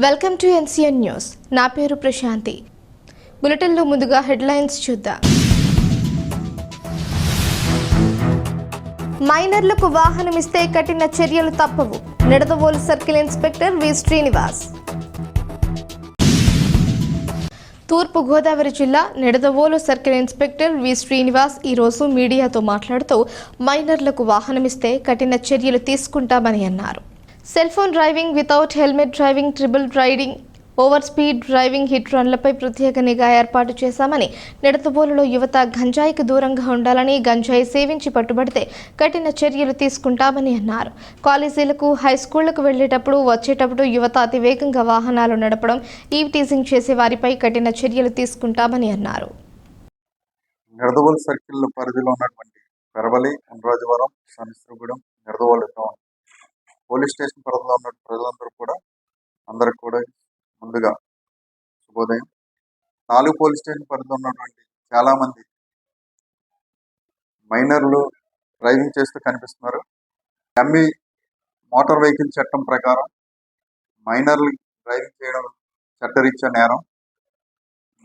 Welcome to NCN news. నా పేరు ప్రశాంతి. బులెటిన్లో ముందుగా హెడ్లైన్స్ చూద్దాం. మైనర్లకు వాహనం ఇస్తే కఠిన చర్యలు తప్పవు. Nidadavolu circle inspector V. Srinivas. తూర్పు గోదావరి జిల్లా Nidadavolu circle inspector V. Srinivas ఈరోజు మీడియాతో మాట్లాడుతూ మైనర్లకు వాహనమిస్తే కఠిన చర్యలు తీసుకుంటామని అన్నారు. Cell phone driving without helmet driving triple riding over speed driving hit రన్లపై ప్రత్యేక నిఘా ఏర్పాటు చేశామని నిడతబోలులో యువత గంజాయికి దూరంగా ఉండాలని గంజాయి సేవించి పట్టుబడితే కఠిన చర్యలు తీసుకుంటామని అన్నారు. కాలేజీలకు హై స్కూళ్ళకు వెళ్ళేటప్పుడు వచ్చేటప్పుడు యువత అతివేగంగా వాహనాలు నడపడం ఈవిటీజింగ్ చేసే వారిపై కఠిన చర్యలు తీసుకుంటామని అన్నారు. నిడదవోలు సర్కిల్ పరిధిలో ఉన్నటువంటి Peravali Undrajavaram Nidadavolu town police station పరిధిలో ఉన్న ప్రజలందరూ కూడా అందరికి కూడా ముందుగా శుభోదయం. నాలుగు పోలీస్ స్టేషన్ పరిధిలో ఉన్నటువంటి చాలా మంది మైనర్లు డ్రైవింగ్ చేస్తూ కనిపిస్తున్నారు. ఎంఈ మోటార్ వెహికల్ చట్టం ప్రకారం మైనర్లు డ్రైవింగ్ చేయడం చట్టరీత్యా నేరం.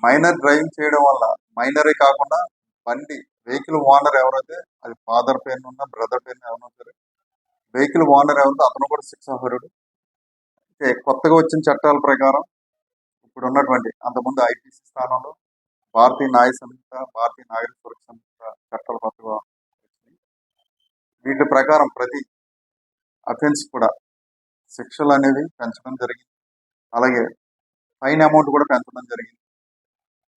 మైనర్ డ్రైవింగ్ చేయడం వల్ల మైనరే కాకుండా బండి వెహికల్ ఓనర్ ఎవరైతే అది ఫాదర్ పేరు బ్రదర్ పేరున ఎవరైనా సరే వెహికల్ ఓనర్ ఎవరితో అతను కూడా శిక్షార్హుడు అయితే కొత్తగా వచ్చిన చట్టాల ప్రకారం ఇప్పుడు ఉన్నటువంటి అంతకుముందు ఐపీసీ స్థానంలో భారతీయ న్యాయ సంహిత భారతీయ నాగరిక సురక్ష సంహిత చట్టాలు కొత్తగా వచ్చింది. వీటి ప్రకారం ప్రతి అఫెన్స్ కూడా శిక్షలు అనేవి పెంచడం జరిగింది. అలాగే ఫైన్ అమౌంట్ కూడా పెంచడం జరిగింది.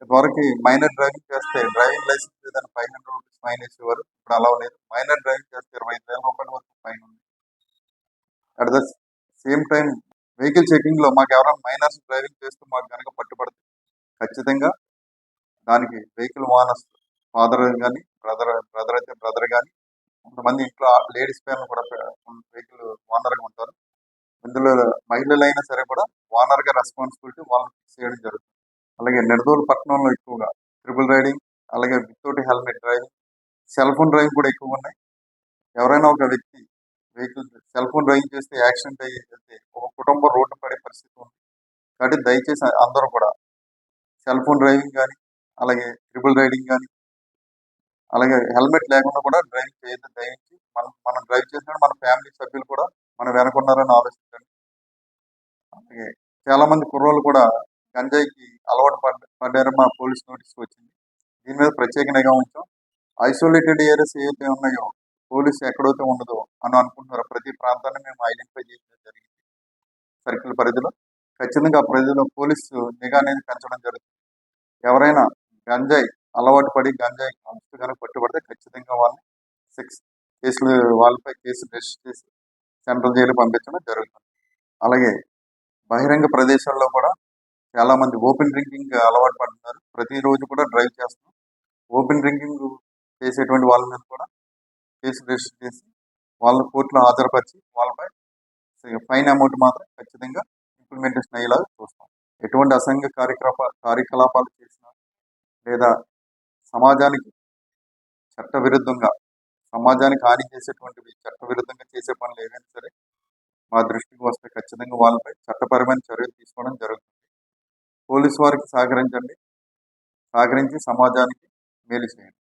ఇదివరకు మైనర్ డ్రైవింగ్ చేస్తే డ్రైవింగ్ లైసెన్స్ ఏదైనా ఫైవ్ హండ్రెడ్ రూపీస్ ఫైన్ వేసేవారు ఇప్పుడు అలా లేదు. మైనర్ డ్రైవింగ్ చేస్తే ఇరవై ఐదు వేల రూపాయల వరకు ఫైన్ ఉంది. At the same time vehicle చెకింగ్లో మాకు ఎవరైనా మైనర్స్ డ్రైవింగ్ చేస్తూ మాకు కనుక పట్టుబడితే ఖచ్చితంగా దానికి వెహికల్ వానర్స్ ఫాదర్ కానీ బ్రదర్ బ్రదర్ అయితే బ్రదర్ కానీ కొంతమంది ఇంట్లో లేడీస్ పేర్లు కూడా వెహికల్ ఓనర్గా ఉంటారు. ఇందులో మహిళలైనా సరే కూడా ఓనర్గా రెస్పాన్సిబిలిటీ వాళ్ళని ఫిక్స్ చేయడం జరుగుతుంది. అలాగే నెడదోలు పట్టణంలో ఎక్కువగా ట్రిపుల్ రైడింగ్ అలాగే without helmet driving cell phone driving కూడా ఎక్కువగా ఉన్నాయి. ఎవరైనా ఒక వ్యక్తి వెహికల్ సెల్ ఫోన్ డ్రైవింగ్ చేస్తే యాక్సిడెంట్ అయ్యి వెళ్తే ఒక కుటుంబం రోడ్డు పడే పరిస్థితి ఉంది. కాబట్టి దయచేసి అందరూ కూడా సెల్ ఫోన్ డ్రైవింగ్ కానీ అలాగే ట్రిపుల్ రైడింగ్ కానీ అలాగే హెల్మెట్ లేకుండా కూడా డ్రైవింగ్ చేయొద్దు. దయించి మనం మనం డ్రైవ్ చేసినప్పుడు మన ఫ్యామిలీ సభ్యులు కూడా మనం వెనకున్నారని ఆలోచన అలాగే చాలా మంది కుర్రోళ్ళు కూడా గంజాయికి అలవాటు పడ్డ పడ్డారని మా పోలీస్ నోటీస్ వచ్చింది. దీని మీద ప్రత్యేక నిఘా ఉంచాం. ఐసోలేటెడ్ ఏరియాస్ ఏవైతే ఉన్నాయో పోలీస్ ఎక్కడైతే ఉండదో అని అనుకుంటున్నారో ప్రతి ప్రాంతాన్ని మేము ఐడెంటిఫై చేయడం జరిగింది. సర్కిల్ పరిధిలో ఖచ్చితంగా ఆ పరిధిలో పోలీసు నిఘా అనేది పెంచడం జరుగుతుంది. ఎవరైనా గంజాయి అలవాటు పడి గంజాయి అంశ కనుక పట్టుబడితే ఖచ్చితంగా వాళ్ళని సిక్స్ కేసులు వాళ్ళపై కేసు రిజిస్టర్ చేసి సెంట్రల్ జైలు పంపించడం జరుగుతుంది. అలాగే బహిరంగ ప్రదేశాల్లో కూడా చాలా మంది ఓపెన్ డ్రింకింగ్ అలవాటు పడుతున్నారు. ప్రతిరోజు కూడా డ్రైవ్ చేస్తున్నాం. ఓపెన్ డ్రింకింగ్ చేసేటువంటి వాళ్ళ మీద కూడా కేసు రిజిస్టర్ చేసి వాళ్ళని కోర్టులో హాజరుపరిచి వాళ్ళపై ఫైన్ అమౌంట్ మాత్రం ఖచ్చితంగా ఇంప్లిమెంటేషన్ అయ్యేలాగా చూస్తాం. ఎటువంటి అసంఘ కార్యకలాప కార్యకలాపాలు చేసినా లేదా సమాజానికి చట్ట విరుద్ధంగా సమాజానికి హాని చేసేటువంటివి చట్ట విరుద్ధంగా చేసే పనులు ఏవైనా సరే మా దృష్టికి వస్తే ఖచ్చితంగా వాళ్ళపై చట్టపరమైన చర్యలు తీసుకోవడం జరుగుతుంది. పోలీసు వారికి సహకరించండి. సహకరించి సమాజానికి మేలు చేయండి.